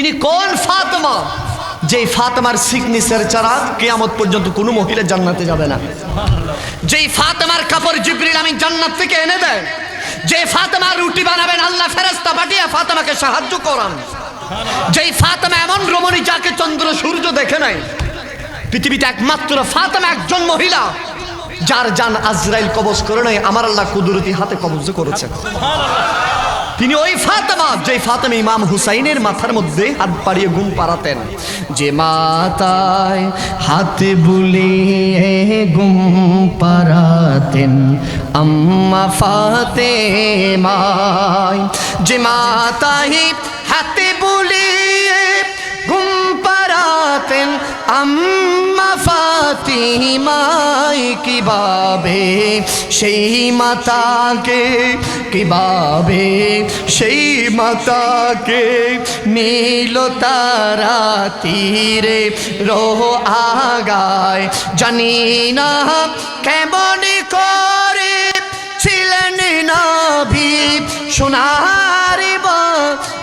তিনি কোন ফাতেমা? যেই ফাতেমার সিগনেচার ছাড়া কেয়ামত পর্যন্ত কোনো মহিলা জান্নাতে যাবে না। যেই ফাতেমার কাপড় জিবরিল আমি জান্নাত থেকে এনে দেয় যে ফাতেমার রুটি বানাবেন, আল্লাহ ফেরেস্তা পাঠিয়ে ফাতেমাকে সাহায্য করান। যেই ফাতেমা এমন রমণী যাকে চন্দ্র, সূর্য দেখে নাই, পৃথিবীতে একমাত্র ফাতেমা, একজন মহিলা, যার জান আজরাইল কবজ করে নাই, আমার আল্লাহ কুদরতি হাতে কবজ করেছে তিনি ওই ফাতেমা, যে ফাতেমা ইমাম হুসাইনের মাথার মধ্যে হাত পাড়িয়ে ঘুম পাড়াতেন। যে মাতায় হাতে বুলিয়ে ঘুম পাড়াতেন, আম্মা ফাতে মায় যে মাতায় হাতে বুলিয়ে ঘুম পাড়াতেন, আম্মা ফাতিমাই কীভাবে সেই মাতাকে কীভাবে সেই মাতাকে নীল তারা তীরে রোহ আগায়। জানি না কেমন করে ছিলেন নবী সোনার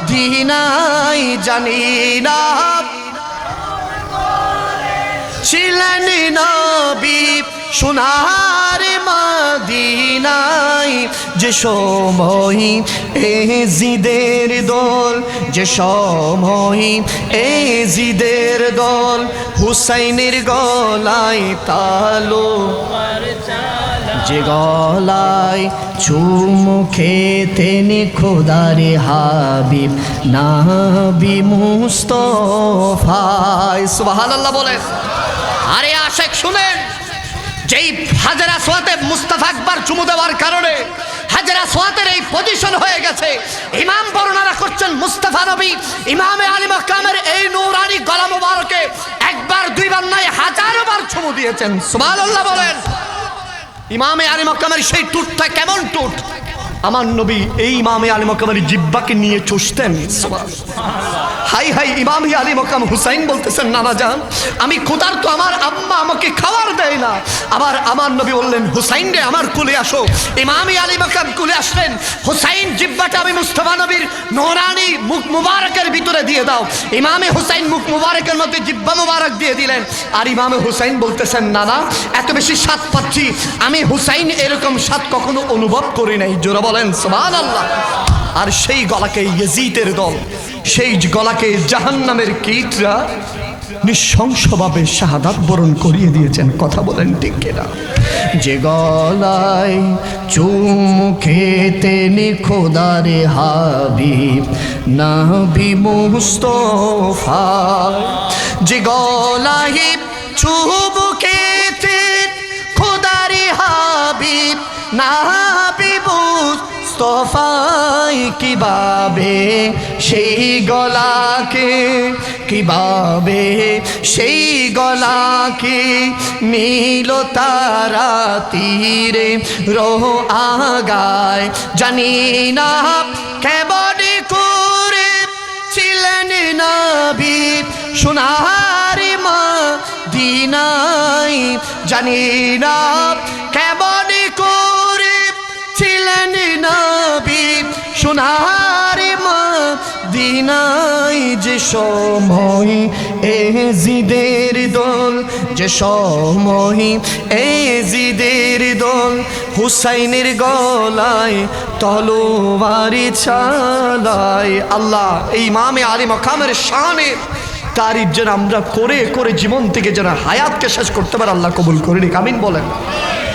দিনাই জানি না ছিলেন নবী সোনার মদিনাই যে সময় এ জিদের দল যে সময় এ জিদের দল হুসাইনের গলায় তালো। যে গলায় চুমুখে তেনে খোদারে হাবিব, নাবি মুস্তফায়। সুবহানাল্লাহ বলেন। আরে আশেক, শুনেন। যেই হাজারা সোয়াতে মুস্তাফা আকবর চুমু দেওয়ার কারণে হাজারা সোয়াতের এই পজিশন হয়ে গেছে। ইমাম বর্ণনা করছেন মুস্তাফা নবী, ইমামে হাজারো দিয়েছেন, সুবহানাল্লাহ বলেন। ইমামে আলী মক্কামের সেই টুটটা কেমন টুট? আমার নবী এই ইমামে আলী মক্কামের জিব্বাকে নিয়ে চুষতেন হাই হাই, ইমাম আলী মকাম হুসাইন বলতেছেন, নানা যান আমি খোদার তো আমার আম্মা আমাকে খাবার দেয় না। আবার আমার নবী বললেন, হুসাইন রে, আমার কুলে আসো। ইমামি আলী মকাম কুলে আসলেন, হুসাইন, জিব্বাটা আমি মুস্তফা নবীর নোরানি মুখ মুবারকের ভিতরে দিয়ে দাও। ইমামে হুসাইন মুখ মুবারকের মধ্যে জিব্বা মুবারক দিয়ে দিলেন, আর ইমামে হুসাইন বলতেছেন, নানা, এত বেশি স্বাদ পাচ্ছি। আমি হুসাইন এরকম স্বাদ কখনো অনুভব করি নাই। জোরা বলেন সোমান আল্লাহ আর সেই গলাকে ইয়েজিতের দল সেই গলাকে জাহান্নামের কীটরা নিঃশংসভাবে শাহাদাত বরণ করিয়ে দিয়েছেন, কথা বলেন ঠিক কিনা? যে গলায় চুমুখে তেনে খোদারে হাবিব নাবি মুস্তফা। যে গলায় চুমুখে খোদারে হাবিব নাবি মুস্তফাই কীভাবে সেই গলাকে, কীভাবে সেই গলাকে নীল তারা তীরে রোহ আগায়। জানি না কেবল করে ছিলেন নবী সোনার মা দিনাই জানি না কেমন করে ছিলেন নবী সোনার মা দিনাই যে সময়, এ জিদের দল, যে সময়, এ জিদের দল, হুসাইনের গলায় তলোয়ারি চালায় আল্লাহ, এই মামে আলী মকামের শানে তারিফ যেন আমরা করে করে জীবন থেকে যেন হায়াতকে শেষ করতে পারে, আল্লাহ কবুল করে নি কামিন বলেন।